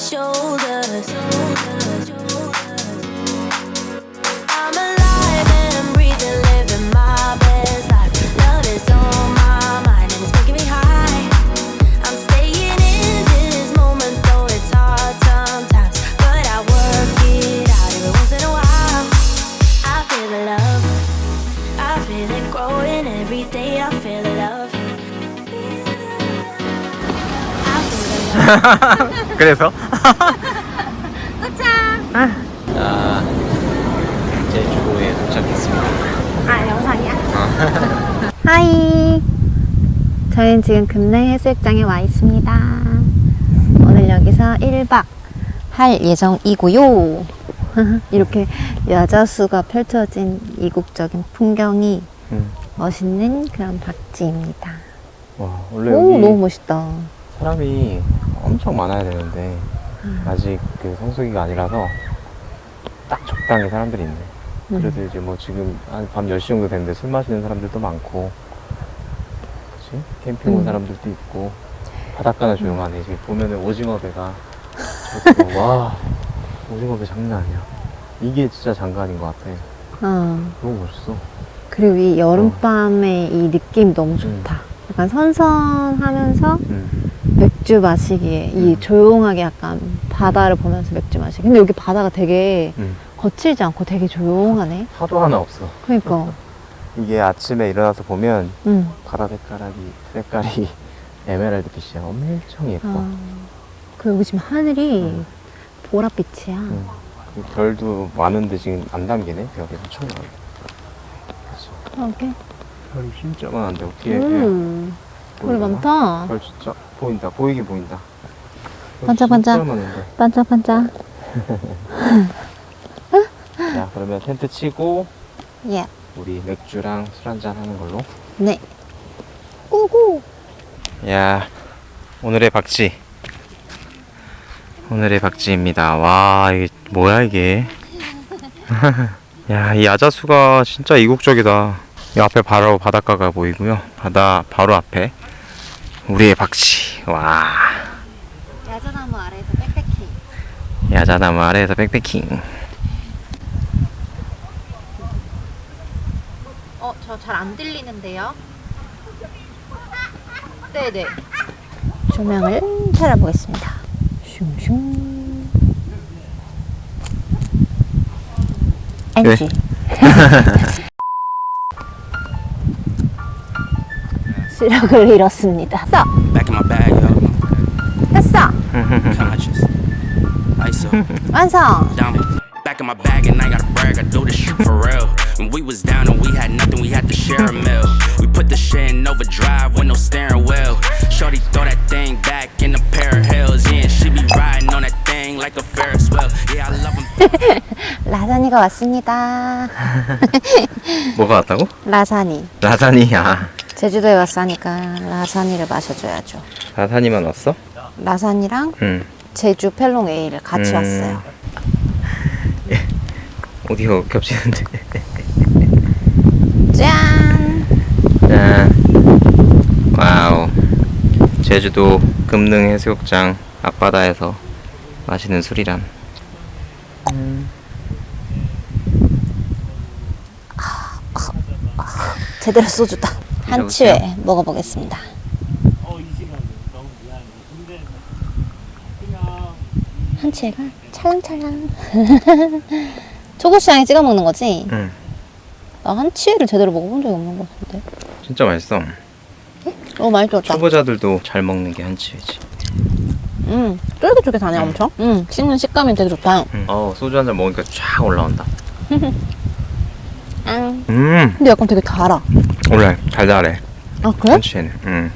shoulders. 그래서? 도착! 아, 제주도에 도착했습니다. 아, 영상이야? 하이! 저희는 지금 금내 해수욕장에 와 있습니다. 오늘 여기서 1박 할 예정이고요. 이렇게 여자수가 펼쳐진 이국적인 풍경이 음. 멋있는 그런 박지입니다. 와, 원래 오, 너무 멋있다. 사람이 엄청 많아야 되는데 아직 그 성수기가 아니라서 딱 적당히 사람들이 있네. 그래도 이제 뭐 지금 한 밤 10시 정도 됐는데 술 마시는 사람들도 많고 그치? 캠핑 온 음. 사람들도 있고 바닷가는 조용하네. 지금 보면은 오징어 배가 와 오징어 배 장난 아니야. 이게 진짜 장관인 것 같아. 어. 너무 멋있어. 그리고 이 여름밤의 이 느낌 너무 좋다. 약간 선선하면서 음. 맥주 마시기에 이 음. 조용하게 약간 바다를 보면서 맥주 마시기. 근데 여기 바다가 되게 음. 거칠지 않고 되게 조용하네. 파도 하나 없어. 그러니까. 이게 아침에 일어나서 보면 응. 바다 색깔이 색깔이 에메랄드 빛이야. 엄청 예뻐. 아, 그리고 여기 지금 하늘이 음. 보랏빛이야. 응. 그 별도 많은데 지금 안 담기네. 별이 엄청 많아. 그치. 이렇게. 별이 진짜 많은데 어떻게? 음. 보이나? 많다. 별 진짜 보인다. 보이긴 보인다. 별 반짝반짝. 반짝반짝. 자 그러면 텐트 치고 예. 우리 맥주랑 술 한잔 하는 걸로. 네. 꾸꾸. 야 오늘의 박쥐. 오늘의 박쥐입니다. 와 이게 뭐야 이게? 야 이 야자수가 진짜 이국적이다. 이 앞에 바로 바닷가가 보이고요. 바다 바로 앞에 우리의 박쥐. 와 야자나무 아래에서 빽빽히. 야자나무 아래에서 백패킹. 어, 저 잘 안 들리는데요? 네네. 조명을 차려보겠습니다. 슝슝. NG. 시력을 잃었습니다. 써! Back in my bag, yo. 됐어! Conscious. Up. 완성! Down. Back in my bag, and I gotta brag. I do this shit for real. When we was down and we had nothing, we had to share a meal. We put the shit in overdrive with no steering wheel. Shorty throw that thing back in a pair of heels. Yeah, and she be riding on that thing like a Ferris wheel. Yeah, I love 'em. 라사니가 왔습니다. 뭐가 왔다고? 라사니. 라사니야. 제주도에 왔으니까 라사니를 마셔줘야죠. 라사니만 왔어? 라사니랑 응. 제주 펠롱 에일을 같이 음. 왔어요. 오디오 겹치는데. 짠! 짠. 와우. 제주도 금능 해수욕장 앞바다에서 마시는 술이란. 제대로 소주다. 한 드셔보세요. 치회 먹어보겠습니다. 한 치회가 찰랑찰랑. 초고추장에 찍어 먹는 거지? 응. 나 한 치회를 제대로 먹어본 적이 없는 것 같은데. 진짜 맛있어. 어, 들었다. 초보자들도 잘 먹는 게 한치회지. 음, 쫄깃쫄깃하네, 엄청. 음, 씹는 식감이 되게 좋다. 응. 어 소주 한 잔 먹으니까 쫙 올라온다. 앙. 음. 근데 약간 되게 달아. 원래 달달해. 아, 그래? 한치회는. 응.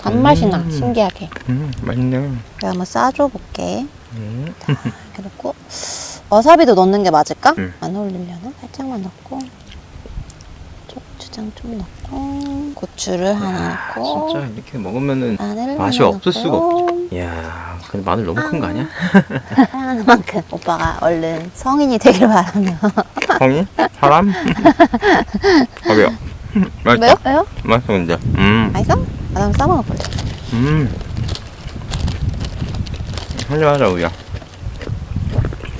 단맛이 나, 음. 신기하게. 음 맛있네. 내가 한번 싸줘 볼게. 음. 이렇게 넣고 와사비도 넣는 게 맞을까? 음. 안 어울리려나? 살짝만 넣고 고추장 좀 넣고 고추를 하나 넣고 진짜 이렇게 먹으면은 마늘 맛이 하나 없을 수가 넣고 이야 근데 마늘 너무 큰 거 아니야? 사랑하는 만큼 오빠가 얼른 성인이 되길 바라며 성이? 사람? 아 왜요? 맛있다? 왜요? 맛있어 근데 음. 맛있어? 아, 나 싸먹어 볼래 음. 한잔 하자 우야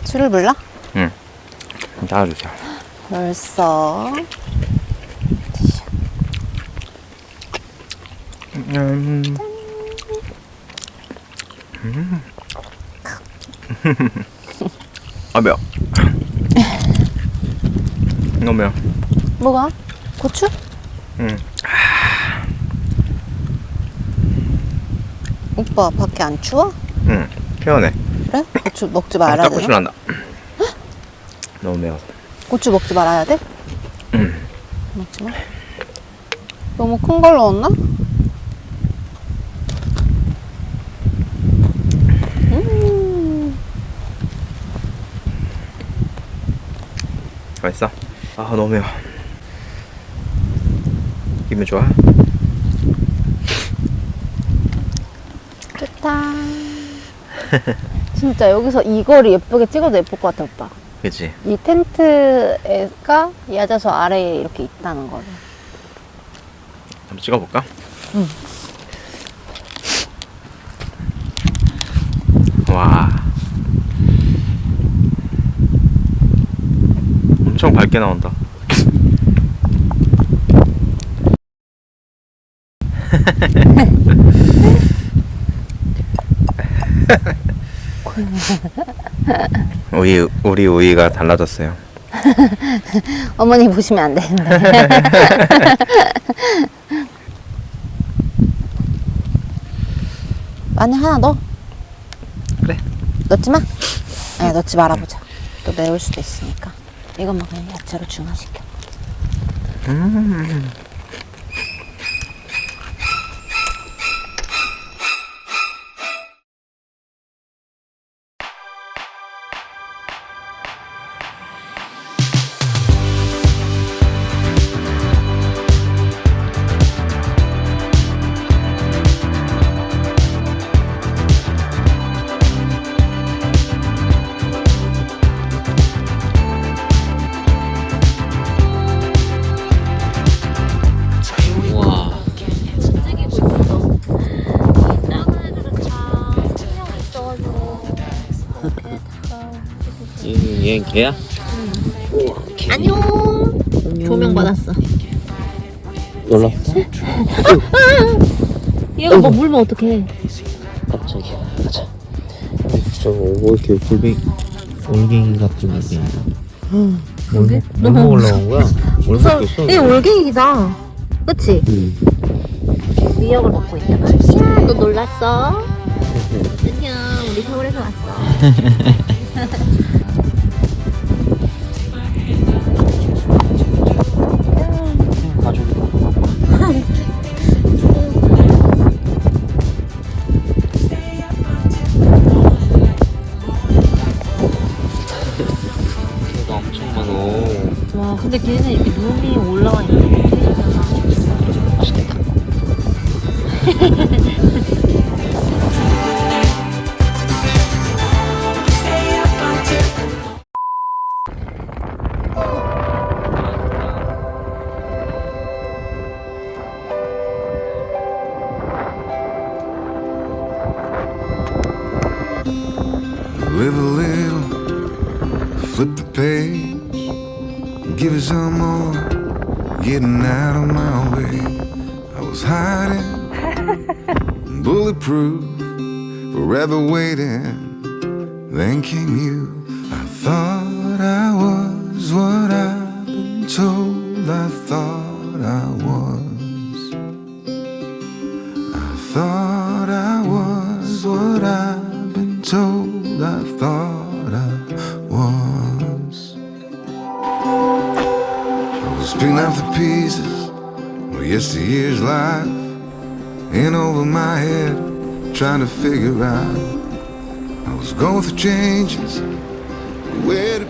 술을 불러? 응 따라주세요 벌써. 음. 음. 아 매워 너무 매워 뭐가? 고추? 응 오빠 밖에 안 추워? 응, 시원해 그래? 고추 먹지 아, 말아야 돼. 싶난다 너무 매워서 고추 먹지 말아야 돼? 응. 먹지 마. 너무 큰 걸 넣었나? 음, 맛있어? 아 너무 매워 기분 좋아? 좋다. 진짜 여기서 이 거리 예쁘게 찍어도 예쁠 것 같아, 오빠. 그치? 이 텐트가 야자수 아래에 이렇게 있다는 거를. 한번 찍어볼까? 응. 와 엄청 밝게 나온다 우리 우리 우이가 달라졌어요. 어머니 보시면 안 되는데. 마늘 하나 넣어. 그래. 넣지 마. 아니, 넣지 말아보자. 또 매울 수도 있으니까. 이것만 그냥 야채로 중화시켜. 얘 개야? 안녕. 조명 받았어. 놀랐어? 얘가 뭐 물면 어떡해. 갑자기 가자. 저거 뭐 이렇게 굴비 올갱이 같은 느낌. 뭘, 먹- 뭘 먹으려고 한 거야? 뭘 먹겠어? 얘 올갱이다. 그치? 응. 미역을 먹고 있다 말이야. 너 놀랐어? 안녕. 우리 서울에서 왔어. 와, 근데 걔는 이렇게 눈이 올라와 있는 게 맛있겠다. Live a little, give it some more, getting out of my way. I was hiding, bulletproof, forever waiting. Then came you. I thought I was what I've been told. I thought I was. I thought I was what I've been told. I thought I was. Picking up the pieces of yesteryear's life, in over my head, trying to figure out. I was going through changes, where to